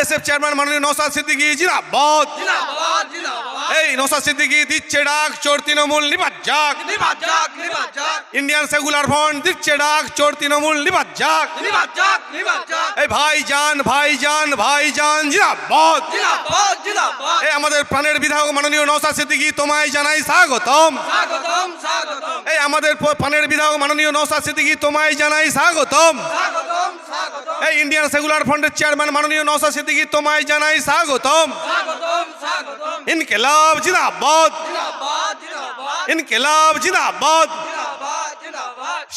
ISF chairman মাননীয় নৌসাদ সিদ্দিকী জিন্দাবাদ। এই নৌসাদ সিদ্দিকী দিচ্ছে ডাক চোর তৃণমূল নিবাদ যাক ইন্ডিয়ান সেকুলার ফ্রন্ট দিচ্ছে ডাক চোর তৃণমূল নিবাদ যাক এই ভাই যান ভাই যান ভাই যান জিন্দাবাদ। এই আমাদের প্রাণের বিধায়ক মাননীয় নৌসাদ সিদ্দিকী তোমায় জানাই স্বাগতম। এই আমাদের প্রাণের বিধায়ক মাননীয় নৌসাদ সিদ্দিকী তোমায় জানাই স্বাগতম। স্বাগতম। এই ইন্ডিয়ান সেকুলার ফ্রন্টের চেয়ারম্যান মাননীয় নৌসাদ সিদ্দিকি তোমায় জানাই স্বাগতম। ইনকেলাব জিন্দাবাদ। ইনকেলাব জিন্দাবাদ।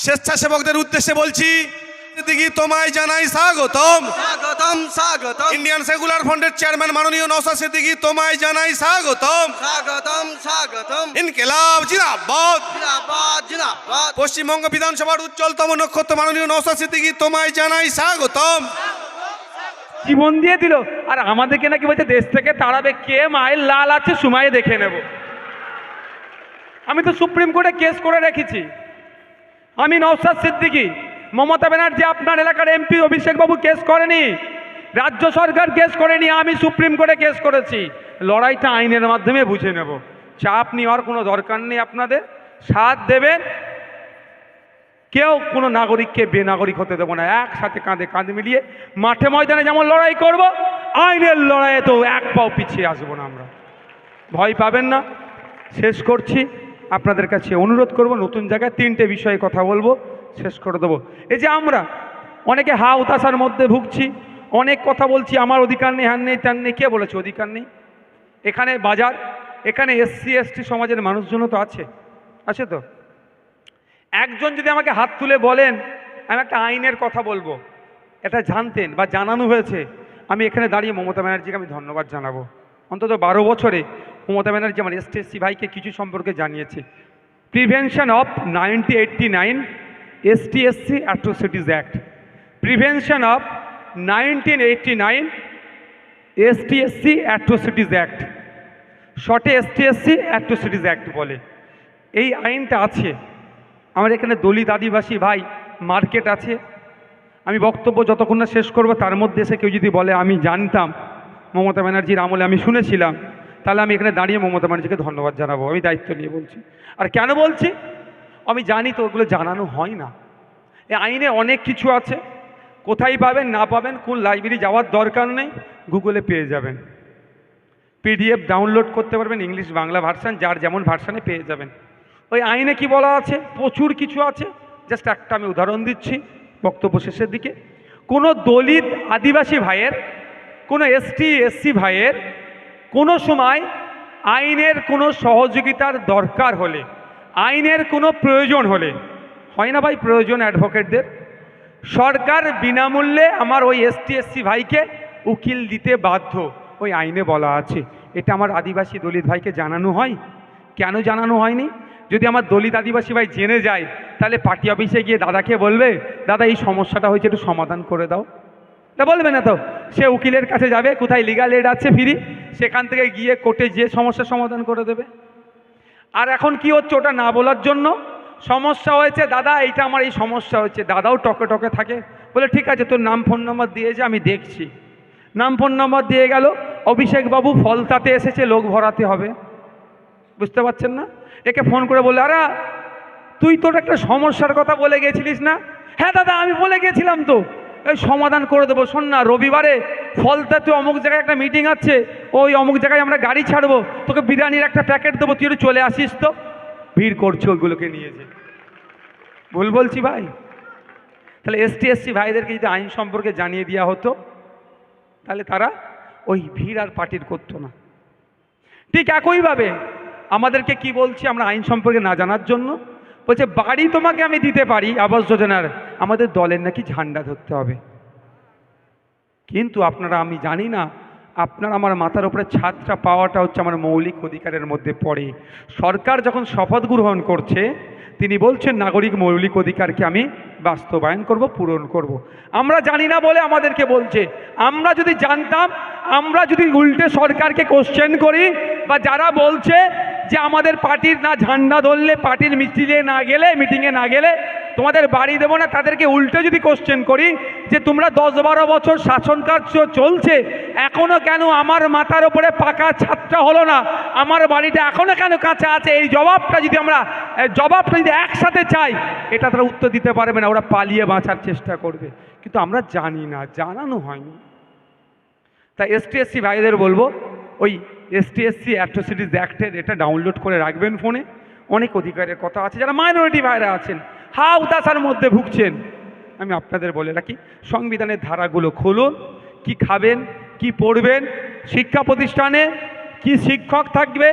স্বেচ্ছাসেবকদের উদ্দেশ্যে বলছি তোমায় জানাই স্বাগতম। স্বাগতম স্বাগতম। ইন্ডিয়ান সেকুলার ফ্রন্টের চেয়ারম্যান মাননীয় নৌসাদ সিদ্দিকী তোমায় জানাই স্বাগতম। স্বাগতম স্বাগতম। ইনকেলাব জিন্দাবাদ জিন্দাবাদ জিন্দাবাদ পশ্চিমবঙ্গ বিধানসভার উজ্জ্বলতম নক্ষত্র মাননীয় নৌসাদ সিদ্দিকী তোমায় জানাই স্বাগতম। জীবন দিয়ে দিল? আর আমাদেরকে নাকি বলছে দেশ থেকে তাড়াবে কে? মায়ের লাল আছে সময়ে দেখে নেব। আমি তো সুপ্রিম কোর্টে কেস করে রেখেছি। আমি নওসাদ সিদ্দিকী মমতা ব্যানার্জি, আপনার এলাকার এমপি অভিষেকবাবু কেস করেনি। রাজ্য সরকার কেস করেনি, আমি সুপ্রিম কোর্টে কেস করেছি। লড়াইটা আইনের মাধ্যমে বুঝে নেব। চাপ নেওয়ার কোনো দরকার নেই আপনাদের। সাথ দেবেন। কেউ কোনো নাগরিককে বেনাগরিক হতে দেবো না। একসাথে কাঁধে কাঁধ মিলিয়ে মাঠে ময়দানে যেমন লড়াই করব, আইনের লড়াইয়ে তো এক পাও পিছিয়ে আসব না আমরা। ভয় পাবেন না। শেষ করছি। আপনাদের কাছে অনুরোধ করব, নতুন জায়গায় তিনটে বিষয়ে কথা বলব। শেষ করে দেবো। এই যে আমরা অনেকে হা উতাসার মধ্যে ভুগছি, অনেক কথা বলছি, আমার অধিকার নেই, হ্যান নেই, ত্যান নেই, কে বলেছে অধিকার নেই? এখানে বাজার, এখানে এসসি, এসটি সমাজের মানুষজনও তো আছে আছে তো? একজন যদি আমাকে হাত তুলে বলেন, আমি একটা আইনের কথা বলব। এটা জানতেন বা জানানো হয়েছে। আমি এখানে দাঁড়িয়ে মমতা ব্যানার্জিকে আমি ধন্যবাদ জানাব। অন্তত বারো বছরে মমতা ব্যানার্জি আমার এস টি ভাইকে কিছু সম্পর্কে জানিয়েছে। Prevention of ninety eighty nine S T SC atrocities act prevention of nineteen eighty nine S T SC atrocities act শর্টে S T SC atrocities act বলে। এই আইনটা আছে। আমার এখানে দলিত আদিবাসী ভাই মার্কেট আছে। আমি বক্তব্য যতক্ষণ না শেষ করব, তার মধ্যে এসে কেউ যদি বলে আমি জানতাম, মমতা ব্যানার্জির আমলে আমি শুনেছিলাম, তাহলে আমি এখানে দাঁড়িয়ে মমতা ব্যানার্জিকে ধন্যবাদ জানাব। আমি দায়িত্ব নিয়ে বলছি। আর কেন বলছি? আমি জানি তো ওগুলো জানানো হয় না। এই আইনে অনেক কিছু আছে। কোথায় পাবেন, না পাবেন, কোন লাইব্রেরি যাওয়ার দরকার নেই, গুগলে পেয়ে যাবেন। পিডিএফ ডাউনলোড করতে পারবেন, ইংলিশ বাংলা ভার্সান, যার যেমন ভার্সানে পেয়ে যাবেন। ওই আইনে কি বলা আছে? প্রচুর কিছু আছে। জাস্ট একটা আমি উদাহরণ দিচ্ছি বক্তব্য শেষের দিকে। কোনো দলিত আদিবাসী ভাইয়ের, কোনো এসটি এসসি ভাইয়ের কোনো সময় আইনের কোনো সহযোগিতার দরকার হলে আইনের কোনো প্রয়োজন হলে, হয় না ভাই প্রয়োজন অ্যাডভোকেটদের? সরকার বিনামূল্যে আমার ওই এসটি এসসি ভাইকে উকিল দিতে বাধ্য, ওই আইনে বলা আছে। এটা আমার আদিবাসী দলিত ভাইকে জানানো হয়? কেন জানানো হয়নি? যদি আমার দলিত আদিবাসী ভাই জেনে যায়, তাহলে পার্টি অফিসে গিয়ে দাদাকে বলবে, দাদা, এই সমস্যাটা হয়েছে, একটু সমাধান করে দাও। তা বলবে না তো? সে উকিলের কাছে যাবে, কোথায় লিগাল এড আছে ফ্রি? সেখান থেকে গিয়ে কোর্টে যে সমস্যার সমাধান করে দেবে। আর এখন কি হচ্ছে ওটা না বলার জন্য? সমস্যা হয়েছে, দাদা, এইটা আমার এই সমস্যা হয়েছে। দাদাও টকে টকে থাকে। বলে, ঠিক আছে, তোর নাম ফোন নম্বর দিয়েছে আমি দেখছি। নাম ফোন নম্বর দিয়ে গেল। অভিষেক বাবু ফলতাতে এসেছে, লোক ভরাতে হবে। বুঝতে পারছেন না? একে ফোন করে বললে, আরে, তুই তোর একটা সমস্যার কথা বলে গেছিলিস না? হ্যাঁ দাদা, আমি বলে গেছিলাম তো। এই সমাধান করে দেবো। শোন না, রবিবারে ফলতাতে অমুক জায়গায় একটা মিটিং আছে, ওই অমুক জায়গায় আমরা গাড়ি ছাড়বো, তোকে বিরিয়ানির একটা প্যাকেট দেবো, তুই চলে আসিস তো। ভিড় করছে ওইগুলোকে নিয়ে যে। ভুল বলছি ভাই? তাহলে এসটি এসসি ভাইদেরকে যদি আইন সম্পর্কে জানিয়ে দেওয়া হতো, তাহলে তারা ওই ভিড় আর পার্টির করতো না। ঠিক একইভাবে আমাদেরকে কি বলছি আমরা আইন সম্পর্কে না জানার জন্য? বলছে, বাড়ি তোমাকে আমি দিতে পারি, আবাস যোজনার। আমাদের দলের নাকি ঝান্ডা ধরতে হবে। কিন্তু আপনারা, আমি জানি না, আপনার আমার মাথার উপরে ছাদটা পাওয়াটা হচ্ছে আমার মৌলিক অধিকারের মধ্যে পড়ে। সরকার যখন শপথ গ্রহণ করছে, তিনি বলছেন, নাগরিক মৌলিক অধিকারকে আমি বাস্তবায়ন করব, পূরণ করব। আমরা জানি না বলে আমাদেরকে বলছে। আমরা যদি জানতাম, আমরা যদি উল্টে সরকারকে কোশ্চেন করি, বা যারা বলছে যে আমাদের পার্টির না ঝান্ডা ধরলে, পার্টির মিছিলে না গেলে, মিটিংয়ে না গেলে তোমাদের বাড়ি দেবো না। তাদেরকে উল্টে যদি কোশ্চেন করি যে তোমরা দশ বারো বছর শাসন কার্য চলছে এখনও কেন আমার মাথার ওপরে পাকা ছাদটা হলো না? আমার বাড়িটা এখনও কেন কাঁচা আছে? এই জবাবটা যদি আমরা জবাবটা যদি একসাথে চাই, এটা তারা উত্তর দিতে পারবে না। ওরা পালিয়ে বাঁচার চেষ্টা করবে। কিন্তু আমরা জানি না, জানানো হয়নি। তাই এসটি এসসি ভাইদের বলব, ওই এসটি এসসি অ্যাট্রোসিটিস অ্যাক্টের এটা ডাউনলোড করে রাখবেন ফোনে অনেক অধিকারের কথা আছে, যারা মাইনরিটি ভাইরা আছেন হা উদাসার মধ্যে ভুগছেন? আমি আপনাদের বলে রাখি, সংবিধানের ধারাগুলো খুলুন, কি খাবেন, কি পড়বেন, শিক্ষা প্রতিষ্ঠানে কি শিক্ষক থাকবে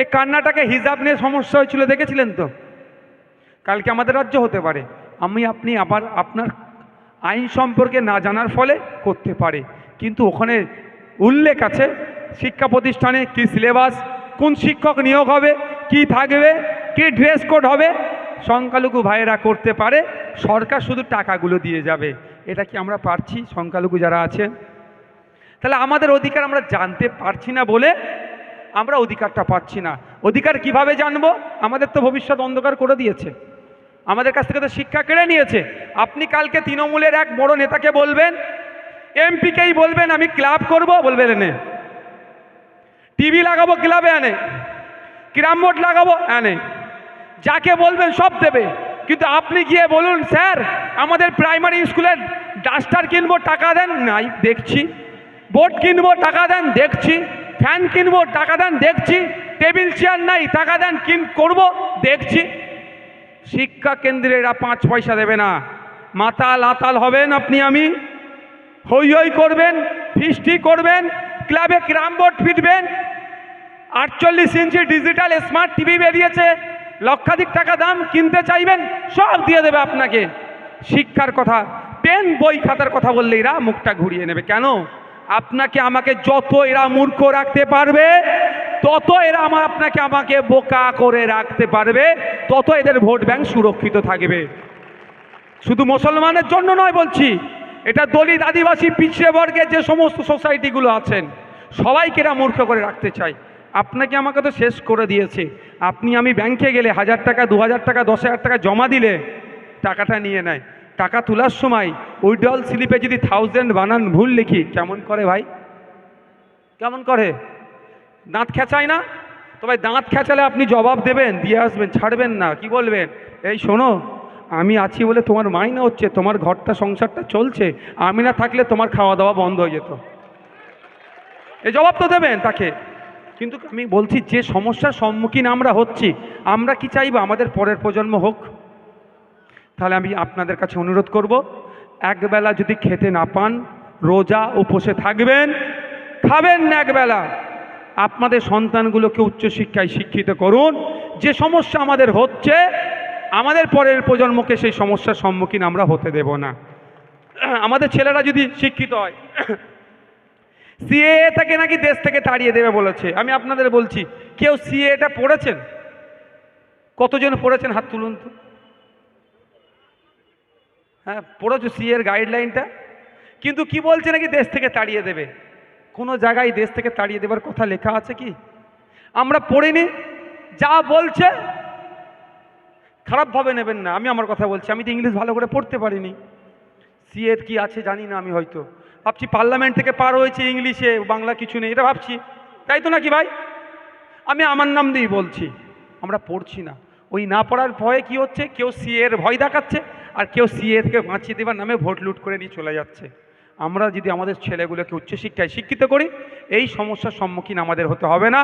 এই কান্নাটাকে হিজাব নিয়ে সমস্যা হয়েছিল, দেখেছিলেন তো? কালকে আমাদের রাজ্য হতে পারে, আমি, আপনি, আবার আপনার আইন সম্পর্কে না জানার ফলে করতে পারে। কিন্তু ওখানে উল্লেখ আছে শিক্ষা প্রতিষ্ঠানে কি সিলেবাস, কোন শিক্ষক নিয়োগ হবে, কি থাকবে, কি ড্রেস কোড হবে, সংখ্যালঘু ভাইয়েরা করতে পারে, সরকার শুধু টাকাগুলো দিয়ে যাবে। এটা কি আমরা পারছি, সংখ্যালঘু যারা আছেন? তাহলে আমাদের অধিকার আমরা জানতে পারছি না বলে আমরা অধিকারটা পাচ্ছি না। অধিকার কীভাবে জানব? আমাদের তো ভবিষ্যৎ অন্ধকার করে দিয়েছে। আমাদের কাছ থেকে তো শিক্ষা কেড়ে নিয়েছে। আপনি কালকে তৃণমূলের এক বড় নেতাকে বলবেন, এমপিকেই বলবেন, আমি ক্লাব করব, বলবেন এনে। টিভি লাগাবো ক্লাবে আনে ক্রাম বোর্ড লাগাবো আনে যাকে বলবেন সব দেবে। কিন্তু আপনি গিয়ে বলুন, স্যার, আমাদের প্রাইমারি স্কুলের ডাস্টার কিনবো, টাকা দেন? নাই, দেখছি। বোর্ড কিনবো, টাকা দেন, দেখছি। ফ্যান কিনবো, টাকা দেন, দেখছি। টেবিল চেয়ার নাই, টাকা দেন, কিন, করব, দেখছি। শিক্ষা কেন্দ্রে এরা পাঁচ পয়সা দেবে না। মাতাল আতাল হবেন আপনি, আমি। হই হই করবেন, ফিস্টি করবেন, ক্লাবে ক্রাম বোর্ড ফিটবেন আটচল্লিশ ইঞ্চি ডিজিটাল স্মার্ট টিভি বেরিয়েছে। লক্ষাধিক টাকা দাম, কিনতে চাইবেন, সব দিয়ে দেবে আপনাকে। শিক্ষার কথা, পেন, বই খাতার কথা বললে এরা মুখটা ঘুরিয়ে নেবে। কেন? আপনাকে আমাকে যত এরা মূর্খ রাখতে পারবে, তত এরা আমার আপনাকে আমাকে বোকা করে রাখতে পারবে, তত এদের ভোট ব্যাংক সুরক্ষিত থাকবে। শুধু মুসলমানের জন্য নয় বলছি, এটা দলিত আদিবাসী পিছিয়ে বর্গের যে সমস্ত সোসাইটিগুলো আছেন, সবাইকে এরা মূর্খ করে রাখতে চাই আপনাকে আমাকে তো শেষ করে দিয়েছে। আপনি আমি ব্যাংকে গেলে হাজার টাকা, দু হাজার টাকা, দশ হাজার টাকা জমা দিলে টাকাটা নিয়ে নেয়। টাকা তোলার সময় উইড্রল স্লিপে যদি থাউজেন্ড বানান, ভুল লিখি। কেমন করে ভাই? কেমন করে? দাঁত খেঁচায় না? তবে দাঁত খেঁচালে আপনি জবাব দেবেন, দিয়ে আসবেন, ছাড়বেন না, কি বলবেন? এই শোনো, আমি আছি বলে তোমার মাইনা হচ্ছে, তোমার ঘরটা, সংসারটা চলছে, আমি না থাকলে তোমার খাওয়া দাওয়া বন্ধ হয়ে যেত। এই জবাব তো দেবেন তাকে। কিন্তু আমি বলছি, যে সমস্যার সম্মুখীন আমরা হচ্ছি, আমরা কি চাইব? আমাদের পরের প্রজন্ম হোক। তাহলে আমি আপনাদের কাছে অনুরোধ করব একবেলা যদি খেতে না পান, রোজা উপসে থাকবেন, খাবেন না একবেলা আপনাদের সন্তানগুলোকে উচ্চশিক্ষায় শিক্ষিত করুন। যে সমস্যা আমাদের হচ্ছে, আমাদের পরের প্রজন্মকে সেই সমস্যার সম্মুখীন আমরা হতে দেব না। আমাদের ছেলেরা যদি শিক্ষিত হয় সিএ থেকে নাকি দেশ থেকে তাড়িয়ে দেবে বলেছে। আমি আপনাদের বলছি, কেউ সিএটা পড়েছেন? কতজন পড়েছেন হাত তুলুন তো। হ্যাঁ পড়েছো সিএর গাইডলাইনটা কিন্তু কি বলছে নাকি দেশ থেকে তাড়িয়ে দেবে? কোনো জায়গায় দেশ থেকে তাড়িয়ে দেবার কথা লেখা আছে কি? আমরা পড়িনি, যা বলছে, খারাপভাবে নেবেন না। আমি আমার কথা বলছি, আমি তো ইংলিশ ভালো করে পড়তে পারিনি। সিএর কি আছে জানি না আমি হয়তো। ভাবছি পার্লামেন্ট থেকে পার হয়েছে ইংলিশে, বাংলা কিছু নেই, এটা ভাবছি। তাই তো নাকি ভাই? আমি আমার নাম দিয়েই বলছি, আমরা পড়ছি না। ওই না পড়ার ভয়ে কি হচ্ছে? কেউ সিএর ভয় দেখাচ্ছে, আর কেউ সিএ থেকে বাঁচিয়ে দেবার নামে ভোট লুট করে নিয়ে চলে যাচ্ছে। আমরা যদি আমাদের ছেলেগুলোকে উচ্চশিক্ষায় শিক্ষিত করি, এই সমস্যার সম্মুখীন আমাদের হতে হবে না।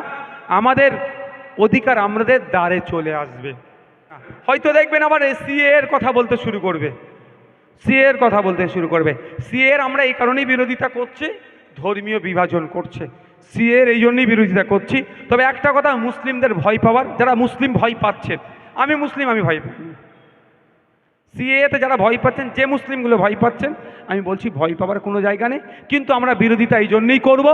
আমাদের অধিকার আমাদের দ্বারে চলে আসবে। হয়তো দেখবেন আবার সিএ এর কথা বলতে শুরু করবে। সিএ এর কথা বলতে শুরু করবে। সিএ এর আমরা এই কারণেই বিরোধিতা করছি, ধর্মীয় বিভাজন করছে। সিএ এর এই জন্যই বিরোধিতা করছি। তবে একটা কথা, মুসলিমদের ভয় পাওয়ার, যারা মুসলিম ভয় পাচ্ছেন, আমি মুসলিম, আমি ভয় পাই। সিএতে যারা ভয় পাচ্ছেন, যে মুসলিমগুলো ভয় পাচ্ছেন, আমি বলছি ভয় পাওয়ার কোনো জায়গা নেই। কিন্তু আমরা বিরোধিতা এই জন্যই করব,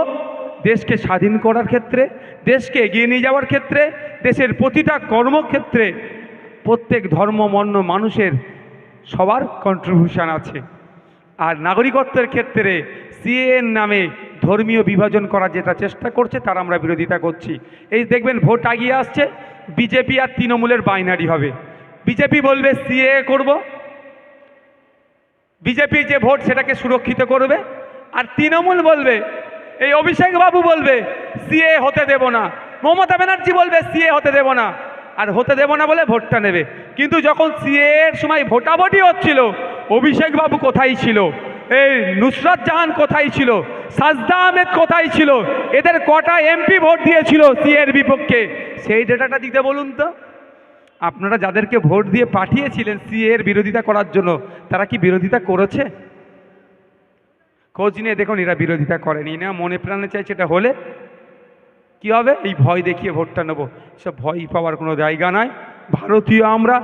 দেশকে স্বাধীন করার ক্ষেত্রে, দেশকে এগিয়ে নিয়ে যাওয়ার ক্ষেত্রে, দেশের প্রতিটা কর্মক্ষেত্রে প্রত্যেক ধর্মমন্য মানুষের সবার কন্ট্রিবিউশন আছে। আর নাগরিকত্বের ক্ষেত্রে সিএর নামে ধর্মীয় বিভাজন করার যেটা চেষ্টা করছে, তার আমরা বিরোধিতা করছি। এই দেখবেন ভোট আগিয়ে আসছে বিজেপি আর তৃণমূলের বাইনারি হবে। বিজেপি বলবে সিএ করব। বিজেপি যে ভোট, সেটাকে সুরক্ষিত করবে। আর তৃণমূল বলবে, এই অভিষেক বাবু বলবে সিএ হতে দেব না। মমতা ব্যানার্জি বলবে সিএ হতে দেব না। আর হতে দেব না বলে ভোটটা নেবে। কিন্তু যখন সিএ এর সময় ভোটাভুটি হচ্ছিল, অভিষেক বাবু কোথায় ছিল? এই নুসরাত জাহান কোথায় ছিল? সাজদা আহমেদ কোথায় ছিল? এদের কটা এমপি ভোট দিয়েছিল সিএ এর বিপক্ষে। সেই ডেটাটা দিতে বলুন তো। আপনারা যাদেরকে ভোট দিয়ে পাঠিয়েছিলেন সিএ এর বিরোধিতা করার জন্য, তারা কি বিরোধিতা করেছে? খোঁজ নিয়ে দেখুন এরা বিরোধিতা করেনি। না মনে প্রাণে চাইছে এটা হলে কি হবে? এই ভয় দেখিয়ে ভোটটা নেব। সব ভয় পাওয়ার কোনো জায়গা নাই। ভারতীয় আমরা,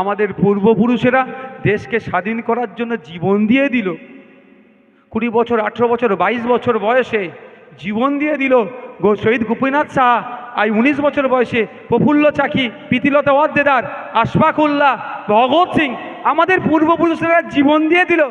আমাদের পূর্বপুরুষেরা দেশকে স্বাধীন করার জন্য জীবন দিয়ে দিল। কুড়ি বছর, আঠেরো বছর, বাইশ বছর বয়সে জীবন দিয়ে দিল গো শহীদ গোপীনাথ শাহ। আই উনিশ বছর বয়সে প্রফুল্ল চাকি, প্রীতিলতা ওয়াদ্দেদার আশফাকুল্লাহ ভগৎ সিং, আমাদের পূর্বপুরুষেরা জীবন দিয়ে দিল।